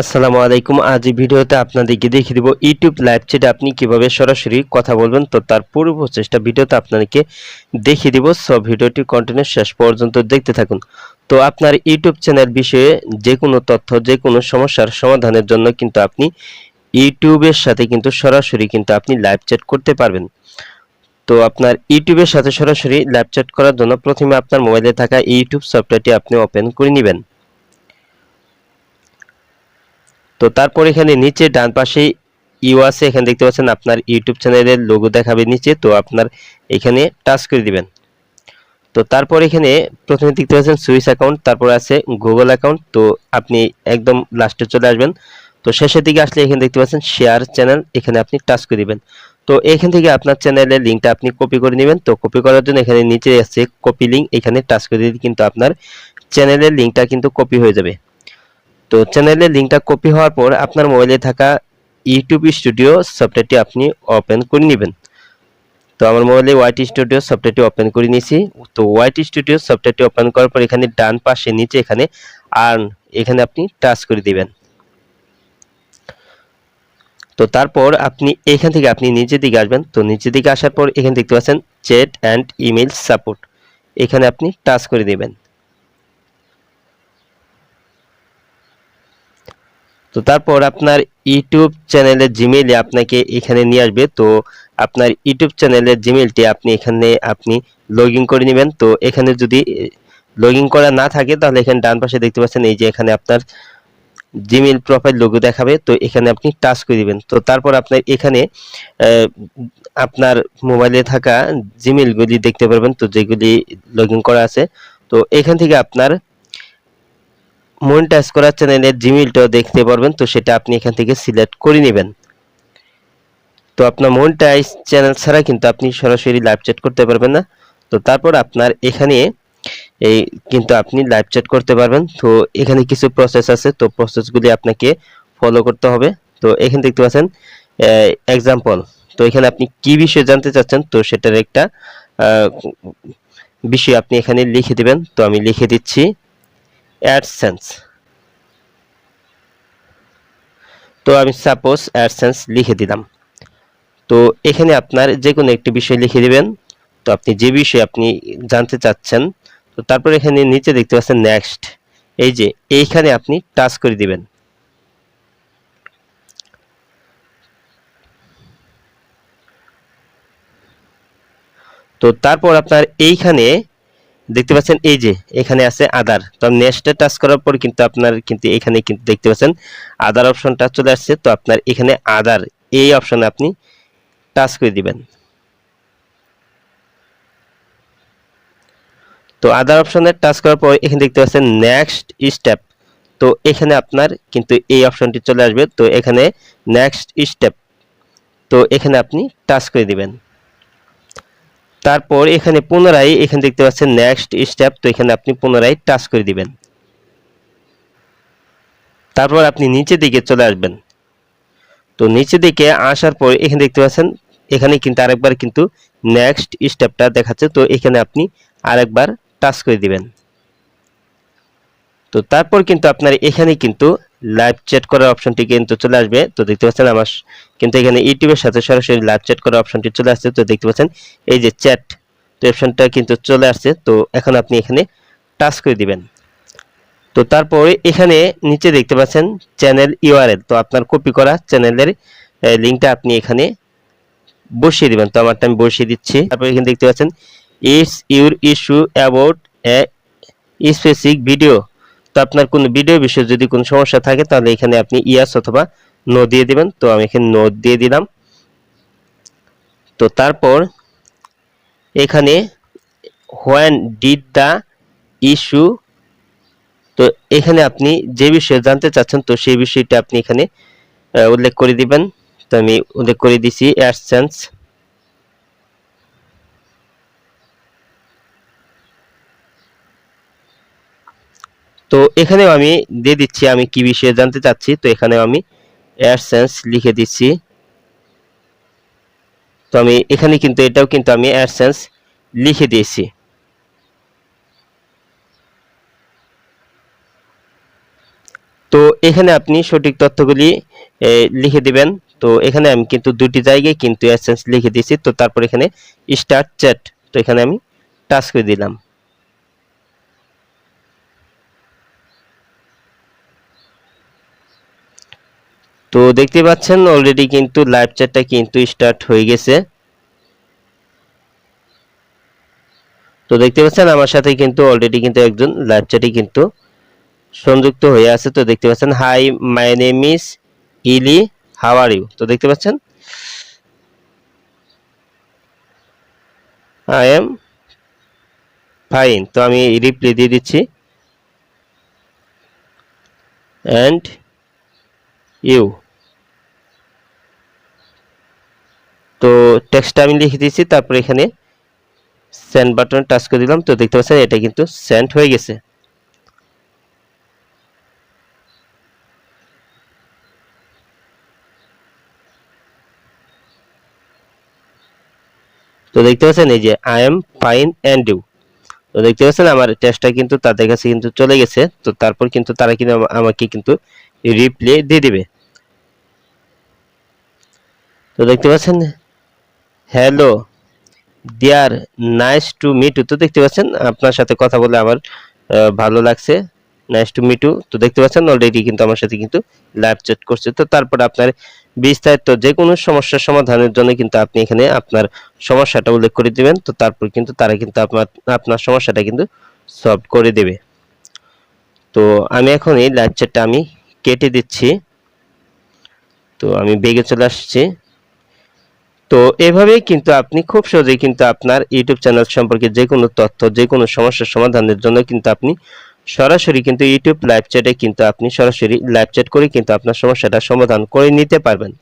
আসসালামু আলাইকুম। আজ ভিডিওতে আপনাদেরকে দেখিয়ে দিব ইউটিউব লাইভ চ্যাটে আপনি কীভাবে সরাসরি কথা বলবেন। তো তার পূর্ব প্রচেষ্টা ভিডিওতে আপনাদেরকে দেখিয়ে দিব। সব ভিডিওটি কন্টিনিউ শেষ পর্যন্ত দেখতে থাকুন। তো আপনার ইউটিউব চ্যানেল বিষয়ে যে কোনো তথ্য, যে কোনো সমস্যার সমাধানের জন্য কিন্তু আপনি ইউটিউবের সাথে কিন্তু সরাসরি কিন্তু আপনি লাইভ চ্যাট করতে পারবেন। তো আপনার ইউটিউবের সাথে সরাসরি লাইভ চ্যাট করার জন্য প্রথমে আপনার মোবাইলে থাকা ইউটিউব সফটওয়্যারটি আপনি ওপেন করে নেবেন। তো তারপর এখানে নিচে ডান পাশে ইউ আছে, এখানে দেখতে পাচ্ছেন আপনার ইউটিউব চ্যানেলের লোগো দেখাবে নিচে, তো আপনার এখানে টাচ করে দিবেন। তো তারপর এখানে প্রথমে দেখতে পাচ্ছেন সুইস অ্যাকাউন্ট তারপর আছে গুগল অ্যাকাউন্ট তো আপনি একদম লাস্টে চলে আসবেন। তো শেষের দিকে আসলে এখানে দেখতে পাচ্ছেন শেয়ার চ্যানেল এখানে আপনি টাচ করে দিবেন। তো এখান থেকে আপনার চ্যানেলের লিঙ্কটা আপনি কপি করে নেবেন। তো কপি করার জন্য এখানে নিচে আছে কপি লিঙ্ক এখানে টাচ করে দিলে কিন্তু আপনার চ্যানেলের লিঙ্কটা কিন্তু কপি হয়ে যাবে। তো চ্যানেলের লিঙ্কটা কপি হওয়ার পর আপনার মোবাইলে থাকা ইউটিউব স্টুডিও সফটওয়্যারটি আপনি ওপেন করে নেবেন। তো আমার মোবাইলে ওয়াইটি স্টুডিও সফটওয়্যারটি ওপেন করে নিয়েছি। তো ওয়াইটি স্টুডিও সফটওয়্যারটি ওপেন করার পর এখানে ডান পাশে নিচে এখানে আর্ন এখানে আপনি টাচ করে দিবেন। তো তারপর আপনি এখান থেকে আপনি নিচের দিকে আসবেন। তো নিচের দিকে আসার পর এখানে দেখতে পাচ্ছেন চ্যাট অ্যান্ড ইমেল সাপোর্ট এখানে আপনি টাচ করে দিবেন। তো তারপর আপনার ইউটিউব চ্যানেলের জিমেইলে আপনাকে এখানে নিয়ে আসবে। তো আপনার ইউটিউব চ্যানেলের জিমেইলটি আপনি এখানে আপনি লগ করে নেবেন। তো এখানে যদি লগ করা না থাকে, তাহলে এখানে ডান পাশে দেখতে পাচ্ছেন এই যে এখানে আপনার জিমেইল প্রোফাইল লোগো দেখাবে। তো এখানে আপনি টাচ করে দিবেন। তো তারপর আপনার এখানে আপনার মোবাইলে থাকা জিমেইলগুলি দেখতে পারবেন। তো যেগুলি লগ করা আছে। তো এখান থেকে আপনার মনিটাইজ করা চ্যানেলের জিমেইলটাও দেখতে পারবেন, তো সেটা আপনি এখান থেকে সিলেক্ট করে নেবেন। তো আপনার মনিটাইজ চ্যানেল ছাড়া কিন্তু আপনি সরাসরি লাইভ চ্যাট করতে পারবেন না। তো তারপর আপনার এখানে এই কিন্তু আপনি লাইভ চ্যাট করতে পারবেন। তো এখানে কিছু প্রসেস আছে, তো প্রসেসগুলি আপনাকে ফলো করতে হবে। তো এখানে দেখতে পাচ্ছেন এক্সাম্পল তো এখানে আপনি কি বিষয়ে জানতে চাচ্ছেন, তো সেটার একটা বিষয় আপনি এখানে লিখে দিবেন। তো আমি লিখে দিচ্ছি অ্যাডসেন্স তো আমি সাপোজ অ্যাডসেন্স লিখে দিলাম। তো এখানে আপনার যে কোনো একটি বিষয় লিখে দিবেন। তো আপনি যে বিষয়ে আপনি জানতে চাচ্ছেন, তো তারপর এখানে নিচে দেখতে পাচ্ছেন নেক্সট এই যে, এইখানে আপনি টাচ করে দিবেন। তো তারপর আপনার এইখানে দেখতে পাচ্ছেন, এই যে, এখানে আছে আদার। তো নেক্সটে টাচ করার পর কিন্তু আপনার কিন্তু এখানে কিন্তু দেখতে পাচ্ছেন, আদার অপশনটা চলে আসছে। তো আপনার এখানে আদার, এই অপশনে আপনি টাচ করে দিবেন। তো আদার অপশনে টাচ করার পর এখানে দেখতে পাচ্ছেন নেক্সট স্টেপ তো এখানে আপনার কিন্তু এই অপশনটি চলে আসবে। তো এখানে নেক্সট স্টেপ তো এখানে আপনি টাচ করে দিবেন। তারপর এখানে পুনরায় এখানে দেখতে পাচ্ছেন নেক্সট স্টেপ তো এখানে আপনি পুনরায় টাচ করে দিবেন। তারপর আপনি নিচের দিকে চলে আসবেন। তো নিচের দিকে আসার পর এখানে দেখতে পাচ্ছেন, এখানে কিন্তু আরেকবার কিন্তু নেক্সট স্টেপটা দেখাচ্ছে, তো এখানে আপনি আরেকবার টাচ করে দিবেন। তো তারপর কিন্তু আপনার এখানে কিন্তু লাইভ চ্যাট করার অপশনটি কিন্তু চলে আসবে। তো দেখতে পাচ্ছেন আমার কিন্তু এখানে ইউটিউবের সাথে সরাসরি লাইভ চ্যাট করার অপশনটি চলে আসছে। তো দেখতে পাচ্ছেন এই যে চ্যাট তো অপশনটা কিন্তু চলে আসছে। তো এখন আপনি এখানে টাচ করে দিবেন। তো তারপরে এখানে নিচে দেখতে পাচ্ছেন চ্যানেল ইউআরএল তো আপনার কপি করা চ্যানেলের লিঙ্কটা আপনি এখানে বসিয়ে দিবেন। তো আমারটা আমি বসিয়ে দিচ্ছি। তারপর এখানে দেখতে পাচ্ছেন it's your issue about a specific video তো আপনার কোনো ভিডিও বিষয়ে যদি কোনো সমস্যা থাকে, তাহলে এখানে আপনি ইয়াস অথবা নো দিয়ে দিবেন। তো আমি এখানে নো দিয়ে দিলাম। তো তারপর এখানে হোয়েন ডিড দ্য ইস্যু তো এখানে আপনি যে বিষয়ে জানতে চাচ্ছেন, তো সেই বিষয়টা আপনি এখানে উল্লেখ করে দিবেন। তো আমি উল্লেখ করে দিছি অ্যাডসেন্স তো এখানেও আমি দিয়ে দিচ্ছি, আমি কি বিষয়ে জানতে চাচ্ছি, তো এখানেও আমি অ্যাডসেন্স লিখে দিচ্ছি। তো আমি এখানে কিন্তু, এটাও কিন্তু আমি অ্যাডসেন্স লিখে দিয়েছি। তো এখানে আপনি সঠিক তথ্যগুলি লিখে দিবেন। তো এখানে আমি কিন্তু দুটি জায়গায় কিন্তু এসেন্স লিখে দিয়েছি। তো তারপর এখানে স্টার্ট চ্যাট তো এখানে আমি টাচ করে দিলাম। তো দেখতে পাচ্ছেন অলরেডি কিন্তু লাইভ চ্যাটটা কিন্তু স্টার্ট হয়ে গেছে। তো দেখতে পাচ্ছেন আমার সাথে কিন্তু অলরেডি কিন্তু একজন লাইভ চ্যাটে কিন্তু সংযুক্ত হয়ে আছে। তো দেখতে পাচ্ছেন hi my name is Ellie how are you তো দেখতে পাচ্ছেন আই এম ফাইন তো আমি রিপ্লাই দিয়ে দিচ্ছি অ্যান্ড ইউ তো টেক্সটটা আমি লিখে দিয়েছি, তারপর এখানে সেন্ড বাটন টাচ করে দিলাম। তো দেখতে পাচ্ছেন, এটা কিন্তু সেন্ড হয়ে গেছে। তো দেখতে পাচ্ছেন, এই যে I am fine and you তো দেখতে পাচ্ছেন, আমার টেস্টটা কিন্তু তাদের কাছে কিন্তু চলে গেছে। তো তারপর কিন্তু তারা কিন্তু আমা- আমাকে কিন্তু রিপ্লে দিয়ে দিবে। তো দেখতে পাচ্ছেন hello dear nice to meet তো দেখতে পাচ্ছেন, আপনার সাথে কথা বলে আমার ভালো লাগছে। নাইস টু মিট তো দেখতে পাচ্ছেন অলরেডি কিন্তু আমার সাথে কিন্তু লাইভ চ্যাট করছে। তো তারপর আপনার বিস্তারিত যে কোনো সমস্যার সমাধানের জন্য কিন্তু আপনি এখানে আপনার সমস্যাটা উল্লেখ করে দিবেন। তো তারপর কিন্তু তারা কিন্তু আপনার আপনার সমস্যাটা কিন্তু সলভ করে দেবে। তো আমি এখন এই লাইভ চ্যাটটা আমি কেটে দিচ্ছি। তো আমি বেগে চলে আসছি। তো এভাবেই কিন্তু আপনি খুব সহজেই কিন্তু আপনার ইউটিউব চ্যানেল সম্পর্কে যে কোনো তথ্য যে কোনো সমস্যার সমাধানের জন্য কিন্তু আপনি সরাসরি কিন্তু ইউটিউব লাইভ চ্যাটে কিন্তু আপনি সরাসরি লাইভ চ্যাট করে কিন্তু আপনার সমস্যাটা সমাধান করে নিতে পারবেন।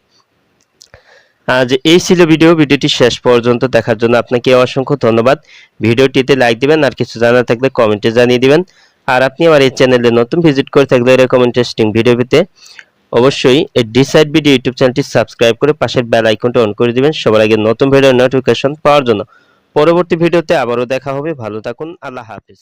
আজ এই ছিল ভিডিও, ভিডিওটি শেষ পর্যন্ত দেখার জন্য আপনাকে অসংখ্য ধন্যবাদ। ভিডিওটিতে লাইক দিবেন, আর কিছু জানার থাকলে কমেন্টে জানিয়ে দিবেন। আর আপনি আমার এই চ্যানেলে নতুন ভিজিট করে থাকলে এরকম ইন্টারেস্টিং ভিডিও পেতে অবশ্যই এই ডিসাইড ভিডিও ইউটিউব চ্যানেলটি সাবস্ক্রাইব করে পাশের বেল আইকনটি অন করে দিবেন। সবার আগে নতুন ভিডিও নোটিফিকেশন পাওয়ার জন্য। পরবর্তী ভিডিওতে আবারও দেখা হবে। ভালো থাকুন। আল্লাহ হাফিজ।